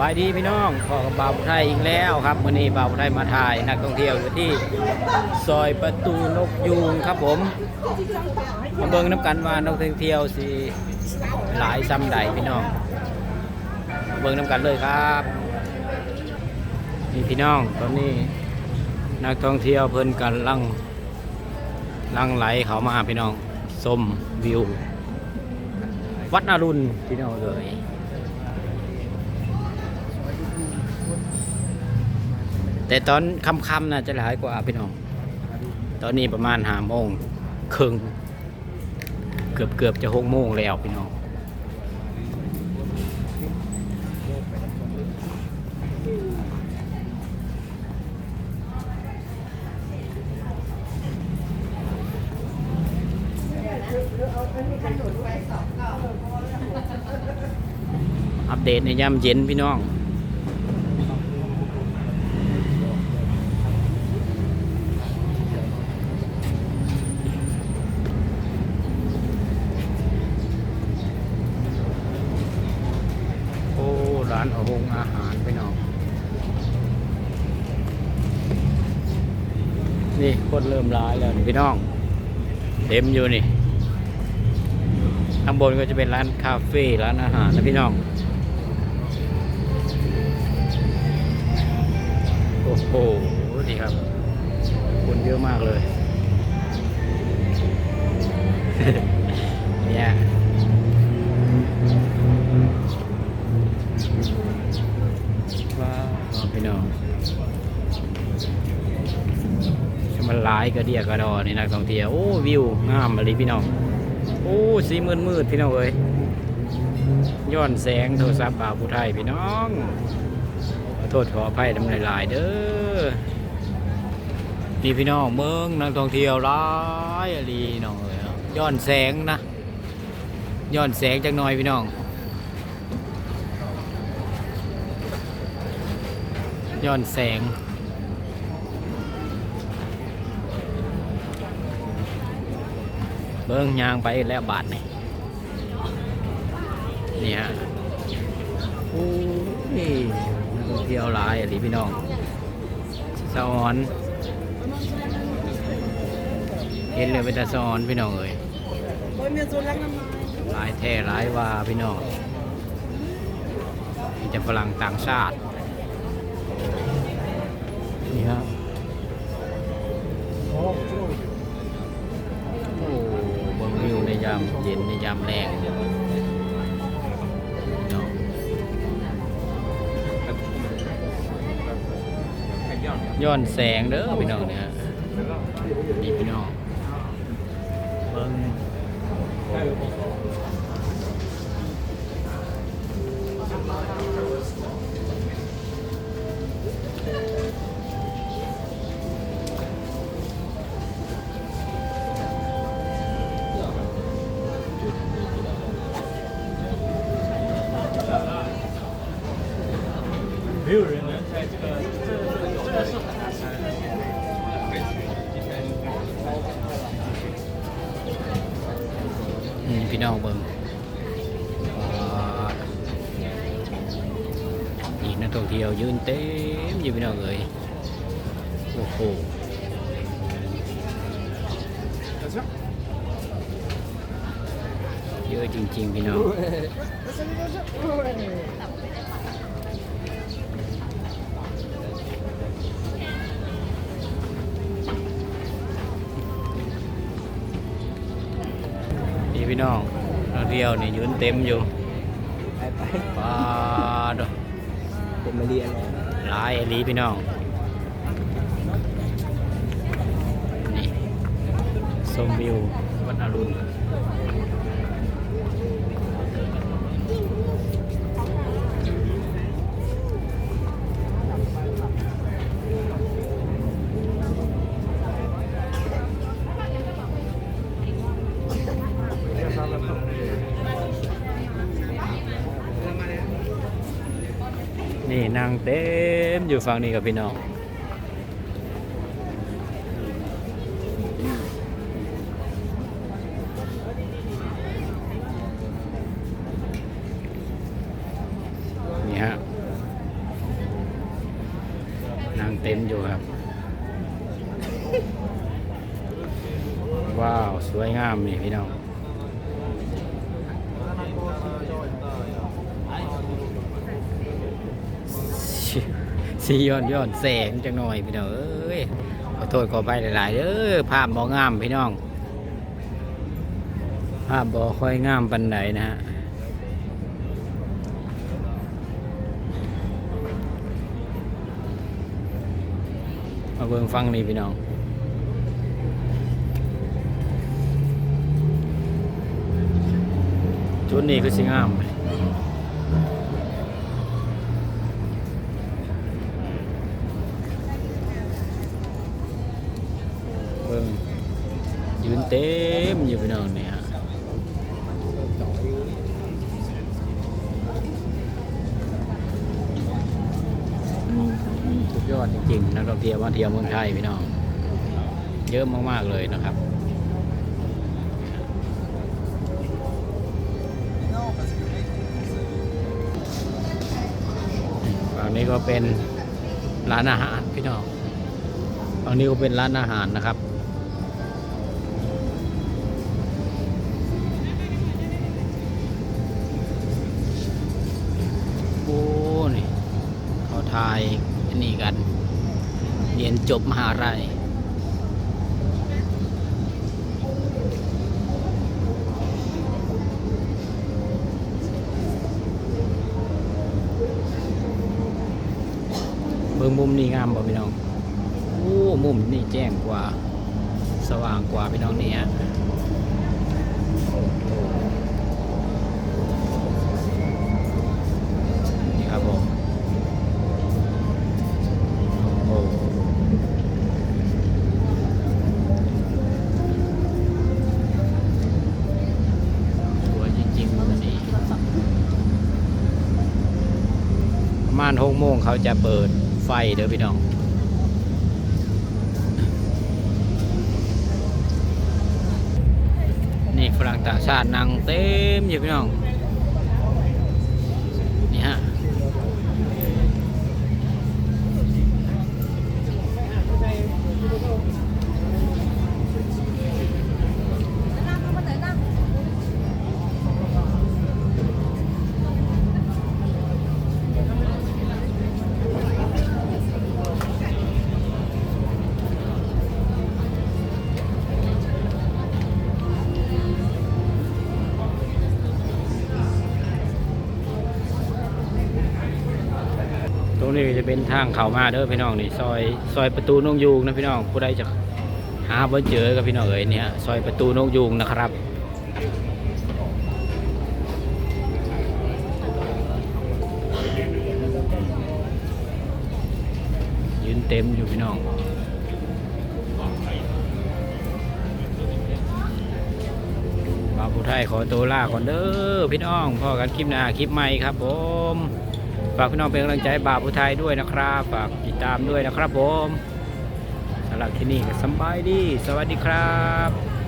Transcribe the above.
บายดีพี่น้องขอกับบ่าวไทยอีกแล้วครับวันนี้บ่าวไทยมาถ่ายนักท่องเที่ยวอยู่ที่ซอยประตูนกยูงครับผมมาเบิ่งน้ำกันว่านักท่องเที่ยวสิหลายซ้ำใดพี่น้องมาเบิ่งน้ำกันเลยครับนี่พี่น้องตอนนี้นักท่องเที่ยวเพิ่นกันลังลังไหลเขามาพี่น้องชมวิว วัดนารุณพี่น้องเลย แต่ตอนค่ำๆน่าจะหลายกว่าพี่น้อง ตอนนี้ประมาณห้าโมงครึ่งเกือบเกือบจะหกโมงแล้วพี่น้องอัปเดตในยามเย็นพี่น้อง โอ้ นอาหงอาหารพี่น้องนี่คนเริ่มร้ายแล้วพี่น้อง เต็มอยู่นี่ข้างบนก็จะเป็นร้านคาเฟ่ร้านอาหารนะพี่น้อง โอ้โหนี่ครับ คนเยอะมากเลย เนี่ยว้าวพี่น้อง มันหลายกระเดียกระดอนี่นักท่องเที่ยวโอ้วิวงามเลยพี่น้องโอ้สีมืดมืดๆพี่น้องเอ้ยย้อนแสงโทรศัพท์บ่าวผู้ไทยพี่น้องขอโทษขออภัยทำหลายๆเด้อนี่พี่น้องเมืองนักท่องเที่ยวร้ายอะลีน้องเอ้ยย้อนแสงนะย้อนแสงจักหน่อยพี่น้องย้อนแสง เบิ้งยางไปแล้วบาทนี่นี่ฮะโอ้ยนักท่องเที่ยวหลายอะดิพี่น้องสะออน เห็นเลยเป็นตาสะออนพี่น้องเอ้ยหลายแท้หลายว่าพี่น้องมีแต่ฝรั่งต่างชาตินี่ฮะามเย็นในยามแรงย้อนแสงเด้อพี่น้องเนี่ยนี่พี่น้องเบิ้ง พี่น้องเบิ่งอ่าอีกนักท่องเที่ยวยืนเต็มอยู่พี่น้องเอ้ยโอ้โหเยอะจริงๆพี่น้อง พี่น้องนักเที่ยวนี่ยืนเต็มอยู่ไปไปปาดผมมาเรียนแล้วหลายอหลีพี่น้องนี่ชมวิววัดอรุณ นี่นั่งเต็มอยู่ฝั่งนี้กับพี่น้องนี่ฮะนั่งเต็มอยู่ครับ ว้าว สวยงามนี่พี่น้อง สีสีย้อนย้อนแสงจังหน่อยพี่น้องเอ้ยขอโทษขอไปหลายๆเด้อภาพบ่งามพี่น้อง ภาพบ่ค่อยงามปันไหนนะฮะมาเบิ่งฟังนี่พี่น้องจุดนี้คือสิงามเลยเบิ่งยืน เต็มอยู่พี่น้องเนี่ยสุดยอดจริงๆนักท่องเที่ยวมาเที่ยวเมืองไทยพี่น้อง เยอะมากๆเลยนะครับฝั่งนี้ก็เป็นร้านอาหารพี่น้องฝั่งนี้ก็เป็นร้านอาหารนะครับ นจบมหาลัยเบิ่งมุมนี่งามบ่พี่น้อง โอ้ มุมนี่แจ้งกว่า สว่างกว่าพี่น้องนี่ฮะ ประมาณหกโมงเขาจะเปิดไฟเด้อพี่น้องนี่ฝรั่งต่างชาตินั่งเต็มอยู่พี่น้อง จะเป็นทางเข้ามาเด้อพี่น้องนี่ซอยซอยประตูนกยูงนะพี่น้องผู้ใดจะหาบ่เจอกับพี่น้องเอ๋ยเนี่ยซอยประตูนกยูงนะครับยืนเต็มอยู่พี่น้องบาผู้ไทยขอตัวลาก่อนเด้อพี่น้องพอกันคลิปหน้าคลิปใหม่ครับผมากพี่น้องเป็นกำลังใจบาวผู้ไทยด้วยนะครับฝากติดตามด้วยนะครับผมสำหรับที่นี่ก็สบายดี สวัสดีครับ